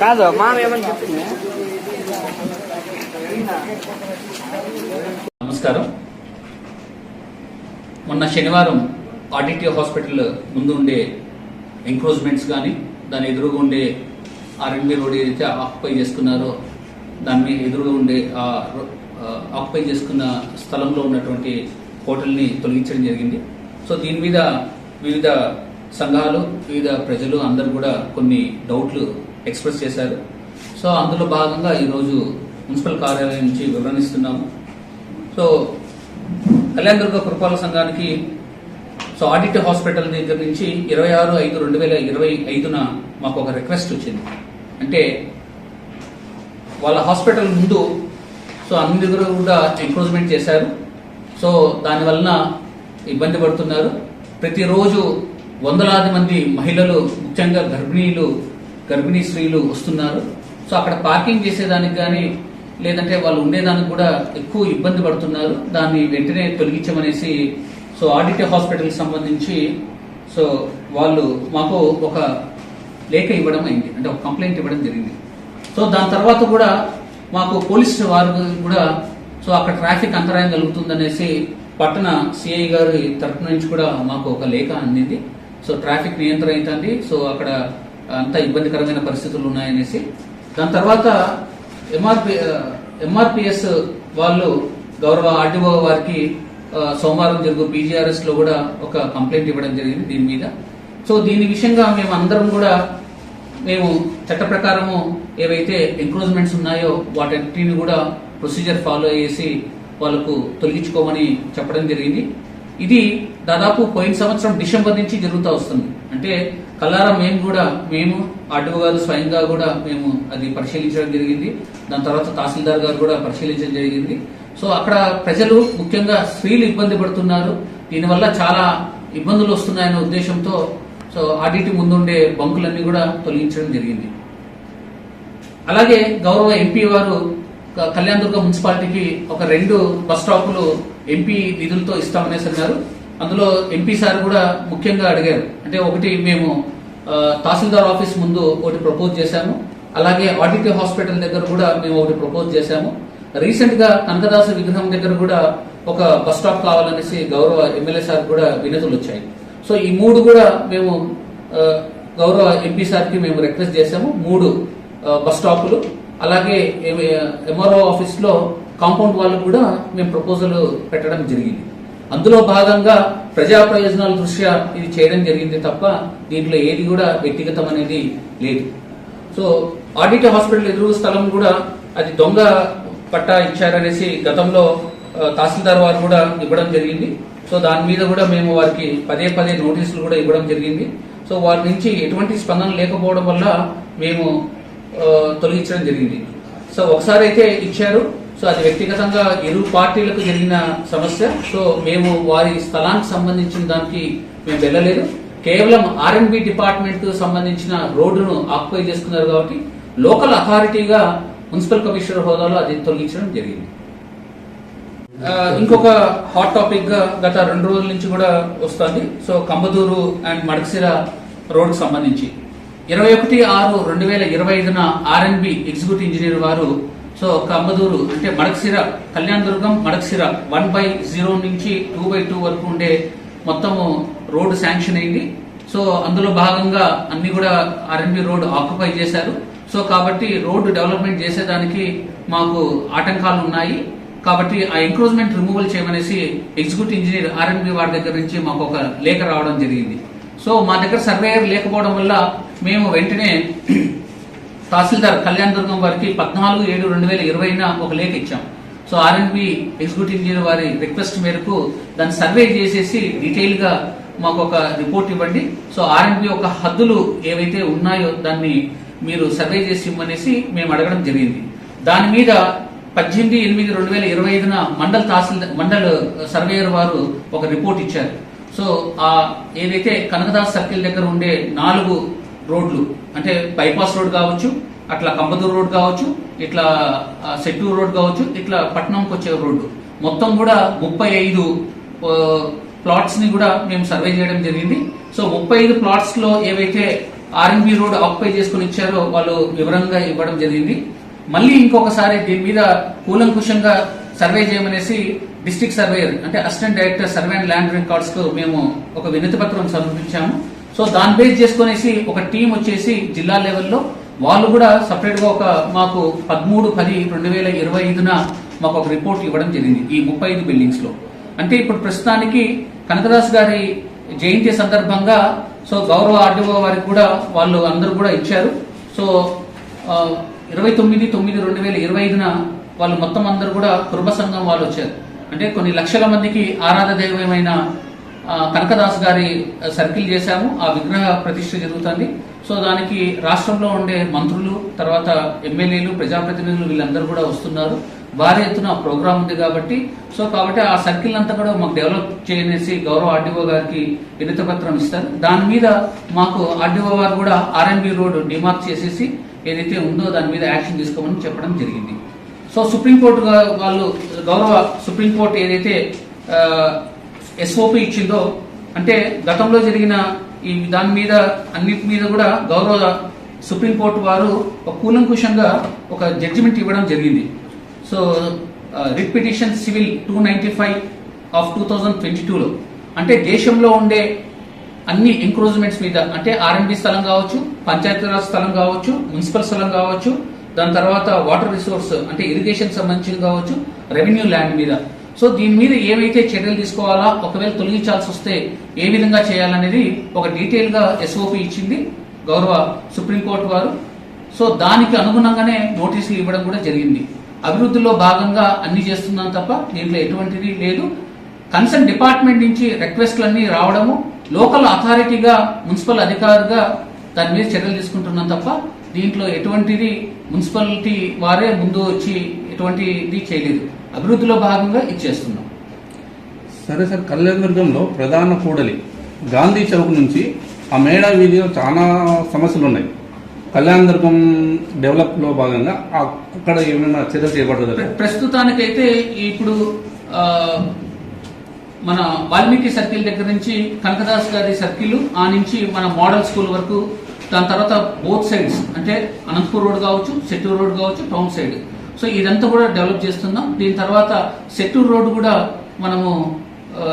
కాదు మామ ఏమని నమస్కారం. మొన్న శనివారం ఆర్డిటీ హాస్పిటల్ ముందు ఉండే ఎంక్రోజ్మెంట్స్ కానీ దాని ఎదురుగా ఉండే ఆర్ఎన్బి రోడ్ ఏదైతే ఆక్యుపై చేసుకున్నారో దాని మీద ఎదురుగా ఉండే ఆక్యుపై చేసుకున్న స్థలంలో ఉన్నటువంటి హోటల్ని తొలగించడం జరిగింది. సో దీని మీద వివిధ సంఘాలు వివిధ ప్రజలు అందరూ కూడా కొన్ని డౌట్లు ఎక్స్ప్రెస్ చేశారు. సో అందులో భాగంగా ఈరోజు మున్సిపల్ కార్యాలయం నుంచి వివరణిస్తున్నాము. సో కళ్యాణ దుర్గ కృపాల సంఘానికి సో ఆడిట్ హాస్పిటల్ దగ్గర నుంచి ఇరవై ఆరు ఐదు రెండు వేల ఇరవై ఐదున మాకు ఒక రిక్వెస్ట్ వచ్చింది. అంటే వాళ్ళ హాస్పిటల్ ముందు సో అన్ని దగ్గర కూడా ఎంక్రోచ్మెంట్ చేశారు. సో దాని వలన ఇబ్బంది పడుతున్నారు. ప్రతిరోజు వందలాది మంది మహిళలు ముఖ్యంగా గర్భిణీలు గర్భిణీ స్త్రీలు వస్తున్నారు. సో అక్కడ పార్కింగ్ చేసేదానికి కానీ లేదంటే వాళ్ళు ఉండేదానికి కూడా ఎక్కువ ఇబ్బంది పడుతున్నారు. దాన్ని వెంటనే తొలగించమనేసి సో ఆడిటే హాస్పిటల్కి సంబంధించి సో వాళ్ళు మాకు ఒక లేఖ ఇవ్వడం అయింది. అంటే ఒక కంప్లైంట్ ఇవ్వడం జరిగింది. సో దాని తర్వాత కూడా మాకు పోలీస్ వారు కూడా సో అక్కడ ట్రాఫిక్ అంతరాయం కలుగుతుందనేసి పట్టణ సిఐ గారి తరఫు నుంచి కూడా మాకు ఒక లేఖ అందింది. సో ట్రాఫిక్ నియంత్రణ అవుతుంది సో అక్కడ అంత ఇబ్బందికరమైన పరిస్థితులు ఉన్నాయనేసి దాని తర్వాత ఎంఆర్పి ఎంఆర్పిఎస్ వాళ్ళు గౌరవ ఆర్డీఓ వారికి సోమవారం జరుగు పీజీఆర్ఎస్లో కూడా ఒక కంప్లైంట్ ఇవ్వడం జరిగింది దీని మీద. సో దీని విషయంగా మేము అందరం కూడా మేము చట్ట ప్రకారము ఏవైతే ఎంక్రోచ్మెంట్స్ ఉన్నాయో వాటన్నిటిని కూడా ప్రొసీజర్ ఫాలో చేసి వాళ్ళకు తొలగించుకోమని చెప్పడం జరిగింది. ఇది దాదాపు పోయిన సంవత్సరం డిసెంబర్ నుంచి జరుగుతూ వస్తుంది. అంటే కల్లారా మేము కూడా మేము ఆర్డీఓ గారు స్వయంగా కూడా మేము అది పరిశీలించడం జరిగింది. దాని తర్వాత తహసీల్దార్ గారు కూడా పరిశీలించడం జరిగింది. సో అక్కడ ప్రజలు ముఖ్యంగా స్త్రీలు ఇబ్బంది పడుతున్నారు. దీనివల్ల చాలా ఇబ్బందులు వస్తున్నాయనే ఉద్దేశంతో సో ఆడిటి ముందుండే బంకులన్నీ కూడా తొలగించడం జరిగింది. అలాగే గౌరవ ఎంపీ వారు క- దుర్గ మున్సిపాలిటీకి ఒక రెండు బస్ స్టాపులు ఎంపీ నిధులతో ఇస్తామనేసి అన్నారు. అందులో ఎంపీ సార్ కూడా ముఖ్యంగా అడిగారు. అంటే ఒకటి మేము తహసీల్దార్ ఆఫీస్ ముందు ఒకటి ప్రపోజ్ చేశాము. అలాగే ఆడిట్ హాస్పిటల్ దగ్గర కూడా మేము ఒకటి ప్రపోజ్ చేశాము. రీసెంట్గా కనకదాస విగ్రహం దగ్గర కూడా ఒక బస్ స్టాప్ కావాలనేసి గౌరవ ఎమ్మెల్యే సార్ కూడా వినతులు వచ్చాయి. సో ఈ మూడు కూడా మేము గౌరవ ఎంపీ సార్కి మేము రిక్వెస్ట్ చేశాము. మూడు బస్ స్టాపులు. అలాగే ఎంఆర్ఓ ఆఫీస్లో కాంపౌండ్ వాళ్ళు కూడా మేము ప్రపోజల్ పెట్టడం జరిగింది. అందులో భాగంగా ప్రజా ప్రయోజనాల దృష్ట్యా ఇది చేయడం జరిగింది తప్ప దీంట్లో ఏది కూడా వ్యక్తిగతం అనేది లేదు. సో ఆడిట్ హాస్పిటల్ ఎదురు స్థలం కూడా అది దొంగ పట్టా ఇచ్చారనేసి గతంలో తహసీల్దార్ వారు కూడా ఇవ్వడం జరిగింది. సో దాని మీద కూడా మేము వారికి పదే పదే నోటీసులు కూడా ఇవ్వడం జరిగింది. సో వారి నుంచి ఎటువంటి స్పందన లేకపోవడం వల్ల మేము తొలగించడం జరిగింది. సో ఒకసారి అయితే ఇచ్చారు. సో అది వ్యక్తిగతంగా ఇరు పార్టీలకు జరిగిన సమస్య. సో మేము వారి స్థలానికి సంబంధించిన దానికి మేము వెళ్ళలేదు. కేవలం ఆర్ఎండ్బి డిపార్ట్మెంట్ సంబంధించిన రోడ్డును ఆక్యుపై చేసుకున్నారు కాబట్టి లోకల్ అథారిటీగా మున్సిపల్ కమిషనర్ హోదాలో అది తొలగించడం జరిగింది. ఇంకొక హాట్ టాపిక్గా గత రెండు రోజుల నుంచి కూడా వస్తుంది. So Kambadur and Madakasira road సంబంధించి. ఇరవై ఒకటి ఆరు రెండు వేల ఇరవై ఐదున R and B executive engineer వారు సో కంబదూరు అంటే Madakasira Kalyana Durgam Madakasira one by zero నుంచి టూ బై టూ వరకు ఉండే మొత్తము రోడ్డు శాంక్షన్ అయింది. సో అందులో భాగంగా అన్ని కూడా R and B road occupy చేశారు. సో కాబట్టి రోడ్డు డెవలప్మెంట్ చేసేదానికి మాకు ఆటంకాలు ఉన్నాయి. కాబట్టి ఆ encroachment removal చేయమనేసి executive engineer R and B వారి దగ్గర నుంచి మాకు ఒక లేఖ రావడం జరిగింది. సో మా దగ్గర సర్వేయర్ లేకపోవడం వల్ల మేము వెంటనే తహసీల్దార్ కళ్యాణ్ దుర్గం వారికి పద్నాలుగు ఏడు రెండు వేల ఇరవైన ఒక లేఖ ఇచ్చాం. So R and B executive engineer వారి రిక్వెస్ట్ మేరకు దాన్ని సర్వే చేసేసి డీటెయిల్గా మాకు ఒక రిపోర్ట్ ఇవ్వండి. సో ఆర్ఎన్బి ఒక హద్దులు ఏవైతే ఉన్నాయో దాన్ని మీరు సర్వే చేసి ఇవ్వమనేసి మేము అడగడం జరిగింది. దాని మీద పద్దెనిమిది ఎనిమిది రెండు వేల ఇరవై ఐదున మండల్ తహసీల్దార్ మండల్ సర్వేయర్ వారు ఒక రిపోర్ట్ ఇచ్చారు. సో ఆ ఏదైతే కనకదాస్ సర్కిల్ దగ్గర ఉండే నాలుగు రోడ్లు. అంటే బైపాస్ రోడ్ కావచ్చు అట్లా కంబదూరు రోడ్ కావచ్చు ఇట్లా సెట్టూరు రోడ్ కావచ్చు ఇట్లా పట్టణంకి వచ్చే రోడ్డు. మొత్తం కూడా ముప్పై ఐదు ప్లాట్స్ని కూడా మేము సర్వే చేయడం జరిగింది. సో ముప్పై ఐదు ప్లాట్స్లో ఏవైతే ఆర్ఎన్బి రోడ్ ఆక్యుపై చేసుకుని ఇచ్చారో వాళ్ళు వివరంగా ఇవ్వడం జరిగింది. మళ్ళీ ఇంకొకసారి దీని మీద కూలంకుషంగా సర్వే చేయమనేసి డిస్ట్రిక్ట్ సర్వేయర్ అంటే assistant director survey and land రికార్డ్స్కు మేము ఒక వినతి పత్రం సమర్పించాము. సో దాన్ని బేస్ చేసుకునేసి ఒక టీం వచ్చేసి జిల్లా లెవెల్లో వాళ్ళు కూడా సపరేట్గా ఒక మాకు పదమూడు పది రెండు వేల ఇరవై ఐదున మాకు ఒక రిపోర్ట్ ఇవ్వడం జరిగింది ఈ ముప్పై ఐదు బిల్డింగ్స్లో. అంటే ఇప్పుడు ప్రస్తుతానికి కనకదాస్ గారి జయంతి సందర్భంగా సో గౌరవ ఆర్డీఓ వారికి కూడా వాళ్ళు అందరూ కూడా ఇచ్చారు. సో ఇరవై తొమ్మిది తొమ్మిది రెండు వేల ఇరవై ఐదున వాళ్ళు మొత్తం అందరూ కూడా కుటుంబ సంఘం వాళ్ళు వచ్చారు. అంటే కొన్ని లక్షల మందికి ఆరాధ దైవమైన కనకదాస్ గారి సర్కిల్ చేశాము. ఆ విగ్రహ ప్రతిష్ఠ జరుగుతుంది. సో దానికి రాష్ట్రంలో ఉండే మంత్రులు తర్వాత ఎమ్మెల్యేలు ప్రజాప్రతినిధులు వీళ్ళందరూ కూడా వస్తున్నారు. భారీ ఎత్తున ప్రోగ్రామ్ ఉంది కాబట్టి. సో కాబట్టి ఆ సర్కిల్ అంతా కూడా మాకు డెవలప్ చేయనేసి గౌరవ ఆర్డీఓ గారికి వినతి పత్రం ఇస్తారు. దాని మీద మాకు ఆర్డీఓ గారు కూడా ఆర్ఎంబి రోడ్ డిమార్క్ చేసేసి ఏదైతే ఉందో దాని మీద యాక్షన్ తీసుకోమని చెప్పడం జరిగింది. సో సుప్రీంకోర్టు వాళ్ళు గౌరవ సుప్రీంకోర్టు ఏదైతే ఎస్ఓపి ఇచ్చిందో అంటే గతంలో జరిగిన ఈ దాని మీద అన్నిటి మీద కూడా గౌరవ సుప్రీంకోర్టు వారు ఒక కూలంకుషంగా ఒక జడ్జిమెంట్ ఇవ్వడం జరిగింది. So writ petition civil two ninety five of two thousand twenty టూలో అంటే దేశంలో ఉండే అన్ని ఎంక్రోచ్మెంట్స్ మీద అంటే ఆర్ఎండ్బి స్థలం కావచ్చు పంచాయతీరాజ్ స్థలం కావచ్చు మున్సిపల్ స్థలం కావచ్చు దాని తర్వాత వాటర్ రిసోర్స్ అంటే ఇరిగేషన్ సంబంధించిన కావచ్చు రెవెన్యూ ల్యాండ్ మీద. సో దీని మీద ఏవైతే చర్యలు తీసుకోవాలా ఒకవేళ తొలగించాల్సి వస్తే ఏ విధంగా చేయాలనేది ఒక డీటెయిల్గా ఎస్ఓపి ఇచ్చింది గౌరవ సుప్రీంకోర్టు వారు. సో దానికి అనుగుణంగానే నోటీసులు ఇవ్వడం కూడా జరిగింది. అభివృద్ధిలో భాగంగా అన్ని చేస్తున్నాం తప్ప దీంట్లో ఎటువంటిది లేదు. కన్సర్న్ డిపార్ట్మెంట్ నుంచి రిక్వెస్ట్లన్నీ రావడము లోకల్ అథారిటీగా మున్సిపల్ అధికారిగా దాని మీద చర్యలు తీసుకుంటున్నాం తప్ప దీంట్లో ఎటువంటిది మున్సిపాలిటీ వారే ముందు వచ్చి ఎటువంటిది చేయలేదు. అభివృద్ధిలో భాగంగా ఇచ్చేస్తున్నాం. సరే సార్ కళ్యాణదుర్గంలో ప్రధాన కూడలి గాంధీ చౌక్ నుంచి ఆ మేడా వీధిలో చాలా సమస్యలు ఉన్నాయి కళ్యాణదుర్గం డెవలప్లో భాగంగా అక్కడ ఏమైనా చర్యలు చేపడుతుంది ప్ర- ప్రస్తుతానికైతే ఇప్పుడు మన వాల్మీకి సర్కిల్ దగ్గర నుంచి కనకదాస్ గారి సర్కిల్ ఆ నుంచి మన మోడల్ స్కూల్ వరకు దాని తర్వాత బోత్ సైడ్స్ అంటే అనంతపూర్ రోడ్ కావచ్చు సెట్టూర్ రోడ్ కావచ్చు టౌన్ సైడ్. సో ఇదంతా కూడా డెవలప్ చేస్తున్నాం. దీని తర్వాత సెట్టూరు రోడ్డు కూడా మనము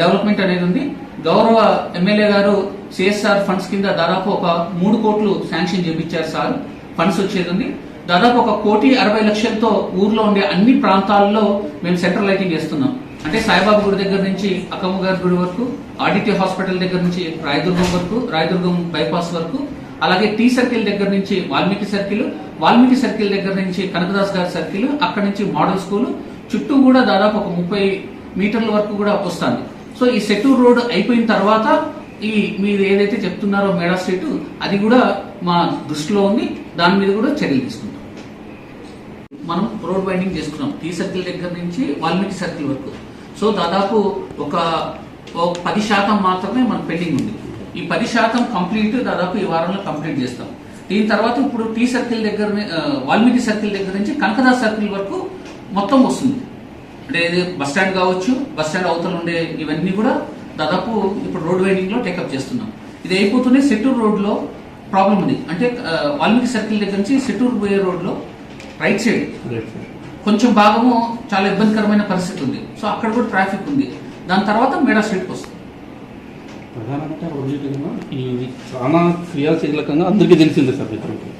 డెవలప్మెంట్ అనేది ఉంది. గౌరవ ఎమ్మెల్యే గారు సిఎస్ఆర్ ఫండ్స్ కింద దాదాపు ఒక మూడు కోట్లు శాంక్షన్ చేపించారు సార్. ఫండ్స్ వచ్చేది ఉంది. దాదాపు ఒక కోటి అరవై లక్షలతో ఊర్లో ఉండే అన్ని ప్రాంతాల్లో మేము సెంట్రల్ లైటింగ్ చేస్తున్నాం. అంటే సాయిబాబు గుడి దగ్గర నుంచి అక్కమ్మ గారి గుడి వరకు ఆడిటి హాస్పిటల్ దగ్గర నుంచి రాయదుర్గం వరకు రాయదుర్గం బైపాస్ వరకు అలాగే టీ సర్కిల్ దగ్గర నుంచి వాల్మీకి సర్కిల్ వాల్మీకి సర్కిల్ దగ్గర నుంచి కనకదాస్ గారి సర్కిల్ అక్కడ నుంచి మోడల్ స్కూల్ చుట్టూ కూడా దాదాపు ఒక ముప్పై మీటర్ల వరకు కూడా వస్తుంది. సో ఈ సెట్టూర్ రోడ్ అయిపోయిన తర్వాత ఈ మీరు ఏదైతే చెప్తున్నారో మేడా స్ట్రీట్ అది కూడా మా దృష్టిలో ఉంది. దాని మీద కూడా చర్యలు తీసుకుంటాం. మనం రోడ్ వైండింగ్ చేసుకున్నాం. టీ సర్కిల్ దగ్గర నుంచి వాల్మీకి సర్కిల్ వరకు. సో దాదాపు ఒక పది శాతం మాత్రమే మన పెండింగ్ ఉంది. ఈ పది శాతం కంప్లీట్ దాదాపు ఈ వారంలో కంప్లీట్ చేస్తాం. దీని తర్వాత ఇప్పుడు టీ సర్కిల్ దగ్గర వాల్మీకి సర్కిల్ దగ్గర నుంచి కనకదాస్ సర్కిల్ వరకు మొత్తం వస్తుంది. అంటే బస్ స్టాండ్ కావచ్చు బస్ స్టాండ్ అవతల ఉండే ఇవన్నీ కూడా దాదాపు ఇప్పుడు రోడ్ వైండింగ్లో టేకప్ చేస్తున్నాం. ఇది అయిపోతూనే సెట్టూర్ రోడ్లో ప్రాబ్లం ఉంది. అంటే వాల్మీకి సర్కిల్ దగ్గర నుంచి సెట్టూర్ పోయే రోడ్లో రైట్ సైడ్. కొంచెం భాగము చాలా ఇబ్బందికరమైన పరిస్థితి ఉంది. సో అక్కడ కూడా ట్రాఫిక్ ఉంది. దాని తర్వాత మేడా స్ట్రీట్కి వస్తుంది ప్రధానంగా రోజుగా ఇది చాలా క్రియాశీలకంగా అందరికీ తెలిసిందే సార్ మిత్రులకి.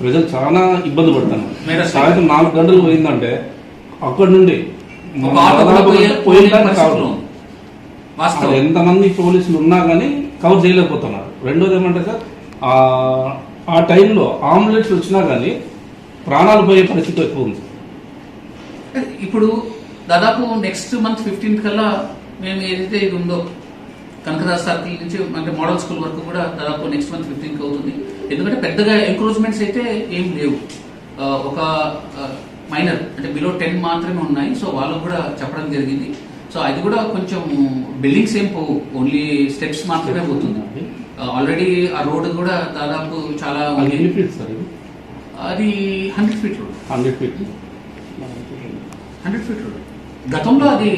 ప్రజలు చాలా ఇబ్బంది పడుతున్నారు మేడం, సాయంత్రం నాలుగు గంటలు పోయిందంటే అక్కడి నుండి ఎంతమంది పోలీసులు ఉన్నా కానీ కవర్ చేయలేకపోతున్నారు. రెండోది ఏమంటే సార్ ఆ- టైంలో అంబులెన్స్ వచ్చినా కానీ ప్రాణాలు పోయే పరిస్థితి ఎక్కువ ఉంది. ఇప్పుడు దాదాపు నెక్స్ట్ మంత్ ఫిఫ్టీన్త్ కల్లా మేము ఏదైతే ఇది ఉందో కనకదాస్ సర్కిల్ నుంచి అంటే మోడల్ స్కూల్ వరకు కూడా దాదాపు నెక్స్ట్ మంత్ ఫిఫ్టీన్త్ అవుతుంది. ఎందుకంటే పెద్దగా ఎంక్రోచ్మెంట్స్ అయితే ఏం లేవు. ఒక మైనర్ అంటే బిలో టెన్ మాత్రమే ఉన్నాయి. సో వాళ్ళకు కూడా చెప్పడం జరిగింది. సో అది కూడా కొంచెం బిల్డింగ్స్ ఏం పోవు. ఓన్లీ స్టెప్స్ మాత్రమే పోతుంది. ఆల్రెడీ ఆ రోడ్ కూడా దాదాపు చాలా అది hundred feet road hundred feet hundred feet road గతంలో అది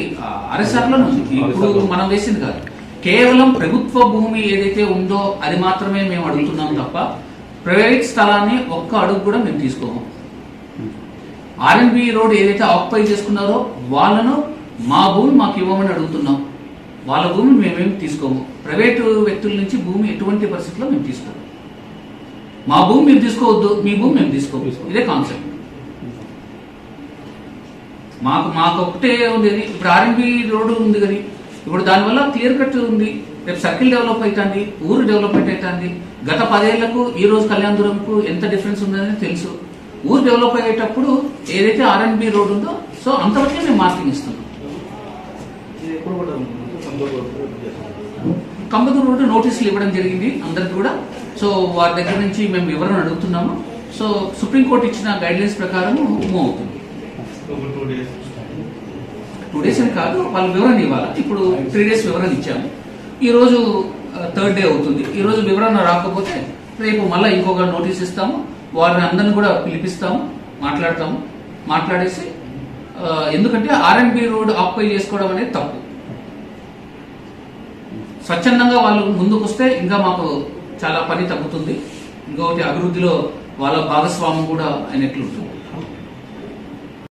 ఆర్ఎస్ఆర్లో ఉంది. ఇప్పుడు మనం వేసింది కాదు. కేవలం ప్రభుత్వ భూమి ఏదైతే ఉందో అది మాత్రమే మేము అడుగుతున్నాం తప్ప ప్రైవేట్ స్థలాన్ని ఒక్క అడుగు కూడా మేము తీసుకోము. ఆర్ఎన్బి రోడ్ ఏదైతే ఆక్యుపై చేసుకున్నారో వాళ్ళను మా భూమి మాకు ఇవ్వమని అడుగుతున్నాం. వాళ్ళ భూమి మేమేం తీసుకోము. ప్రైవేటు వ్యక్తుల నుంచి భూమి ఎటువంటి పరిస్థితుల్లో మేము తీసుకోము. మా భూమి మీరు తీసుకోవద్దు మీ భూమి మేము తీసుకోము. ఇదే కాన్సెప్ట్ మాకు మాకు ఒకటే ఉంది ఇప్పుడు ఆర్ఎన్బి రోడ్డు ఉంది కానీ ఇప్పుడు దానివల్ల క్లియర్ కట్ ఉంది. రేపు సర్కిల్ డెవలప్ అవుతుంది ఊరు డెవలప్మెంట్ అవుతుంది గత పదేళ్ళకు ఈ రోజు కళ్యాణదురంకు ఎంత డిఫరెన్స్ ఉందని తెలుసు. ఊరు డెవలప్ అయ్యేటప్పుడు ఏదైతే ఆర్ఎన్బి రోడ్ ఉందో సో అంతవరకే మేము మార్కింగ్ ఇస్తున్నాం. కంబదూరు రోడ్డు నోటీసులు ఇవ్వడం జరిగింది అందరికి కూడా. సో వారి దగ్గర నుంచి మేము వివరణ అడుగుతున్నాము. సో సుప్రీంకోర్టు ఇచ్చిన గైడ్లైన్స్ ప్రకారం మూవ్ అవుతుంది. టూ డేస్ అని కాదు వాళ్ళు వివరణ ఇవ్వాలి. ఇప్పుడు త్రీ డేస్ వివరణ ఇచ్చాము. ఈ రోజు థర్డ్ డే అవుతుంది. ఈ రోజు వివరణ రాకపోతే రేపు మళ్ళీ ఇంకొక నోటీస్ ఇస్తాము. వారిని అందరిని కూడా పిలిపిస్తాము మాట్లాడతాము. మాట్లాడేసి ఎందుకంటే ఆర్ఎన్బి రోడ్ ఆక్యుపై చేసుకోవడం అనేది తప్పు. స్వచ్ఛందంగా వాళ్ళు ముందుకు వస్తే ఇంకా మాకు చాలా పని తగ్గుతుంది. ఇంకొకటి అభివృద్ధిలో వాళ్ళ భాగస్వామ్యం కూడా అయినట్లు ఉంటుంది